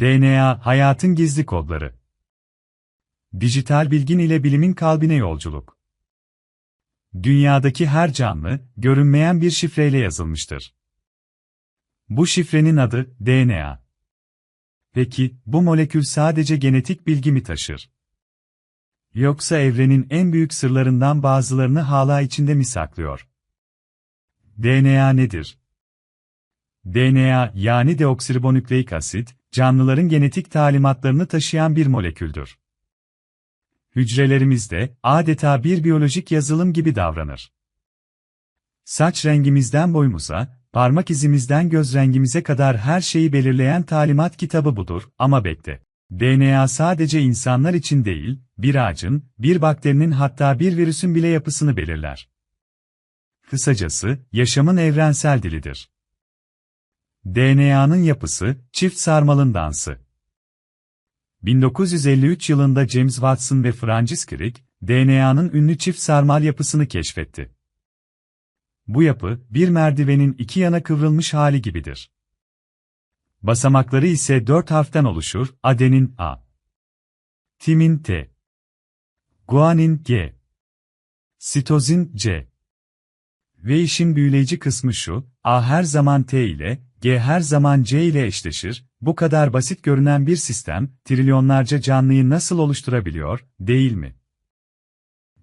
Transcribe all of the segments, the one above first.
DNA, hayatın gizli kodları. Dijital bilgin ile bilimin kalbine yolculuk. Dünyadaki her canlı, görünmeyen bir şifreyle yazılmıştır. Bu şifrenin adı DNA. Peki, bu molekül sadece genetik bilgi mi taşır? Yoksa evrenin en büyük sırlarından bazılarını hala içinde mi saklıyor? DNA nedir? DNA yani deoksiribonükleik asit, canlıların genetik talimatlarını taşıyan bir moleküldür. Hücrelerimizde adeta bir biyolojik yazılım gibi davranır. Saç rengimizden boyumuza, parmak izimizden göz rengimize kadar her şeyi belirleyen talimat kitabı budur ama bekle. DNA sadece insanlar için değil, bir ağacın, bir bakterinin hatta bir virüsün bile yapısını belirler. Kısacası, yaşamın evrensel dilidir. DNA'nın yapısı, çift sarmalın dansı. 1953 yılında James Watson ve Francis Crick, DNA'nın ünlü çift sarmal yapısını keşfetti. Bu yapı, bir merdivenin iki yana kıvrılmış hali gibidir. Basamakları ise dört harften oluşur, adenin A, timin T, guanin G, sitozin C. Ve işin büyüleyici kısmı şu, A her zaman T ile, G her zaman C ile eşleşir, bu kadar basit görünen bir sistem, trilyonlarca canlıyı nasıl oluşturabiliyor, değil mi?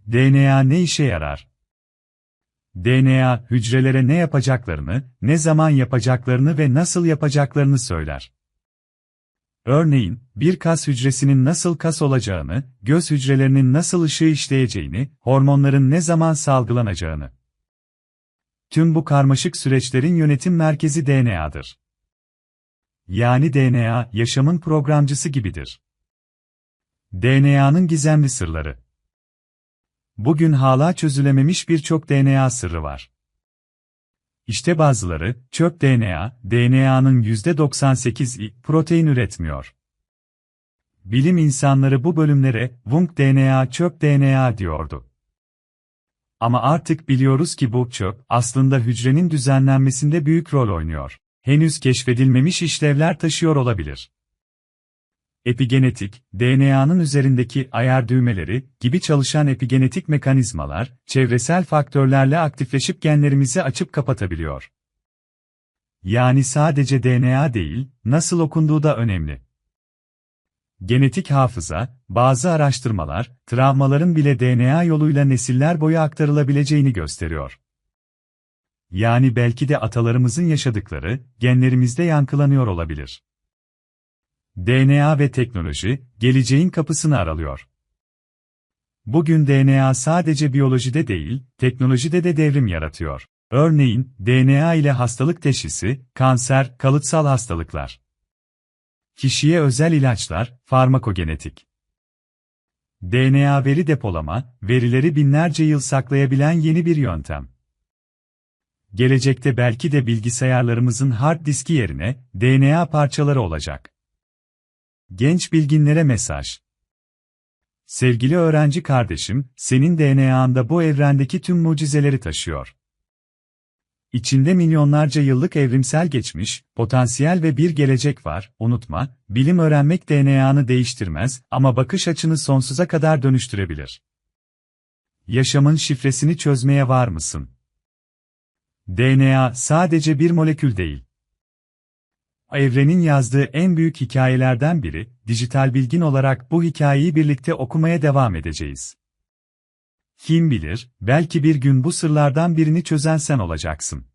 DNA ne işe yarar? DNA, hücrelere ne yapacaklarını, ne zaman yapacaklarını ve nasıl yapacaklarını söyler. Örneğin, bir kas hücresinin nasıl kas olacağını, göz hücrelerinin nasıl ışığı işleyeceğini, hormonların ne zaman salgılanacağını. Tüm bu karmaşık süreçlerin yönetim merkezi DNA'dır. Yani DNA, yaşamın programcısı gibidir. DNA'nın gizemli sırları. Bugün hala çözülememiş birçok DNA sırrı var. İşte bazıları, çöp DNA, DNA'nın %98'i protein üretmiyor. Bilim insanları bu bölümlere, Wunk DNA çöp DNA diyordu. Ama artık biliyoruz ki bu çöp, aslında hücrenin düzenlenmesinde büyük rol oynuyor. Henüz keşfedilmemiş işlevler taşıyor olabilir. Epigenetik, DNA'nın üzerindeki ayar düğmeleri gibi çalışan epigenetik mekanizmalar, çevresel faktörlerle aktifleşip genlerimizi açıp kapatabiliyor. Yani sadece DNA değil, nasıl okunduğu da önemli. Genetik hafıza, bazı araştırmalar, travmaların bile DNA yoluyla nesiller boyu aktarılabileceğini gösteriyor. Yani belki de atalarımızın yaşadıkları, genlerimizde yankılanıyor olabilir. DNA ve teknoloji, geleceğin kapısını aralıyor. Bugün DNA sadece biyolojide değil, teknolojide de devrim yaratıyor. Örneğin, DNA ile hastalık teşhisi, kanser, kalıtsal hastalıklar. Kişiye özel ilaçlar, farmakogenetik. DNA veri depolama, verileri binlerce yıl saklayabilen yeni bir yöntem. Gelecekte belki de bilgisayarlarımızın hard diski yerine DNA parçaları olacak. Genç bilginlere mesaj. Sevgili öğrenci kardeşim, senin DNA'nda bu evrendeki tüm mucizeleri taşıyor. İçinde milyonlarca yıllık evrimsel geçmiş, potansiyel ve bir gelecek var, unutma, bilim öğrenmek DNA'nı değiştirmez ama bakış açını sonsuza kadar dönüştürebilir. Yaşamın şifresini çözmeye var mısın? DNA sadece bir molekül değil. Evrenin yazdığı en büyük hikayelerden biri, dijital bilgin olarak bu hikayeyi birlikte okumaya devam edeceğiz. Kim bilir, belki bir gün bu sırlardan birini çözen sen olacaksın.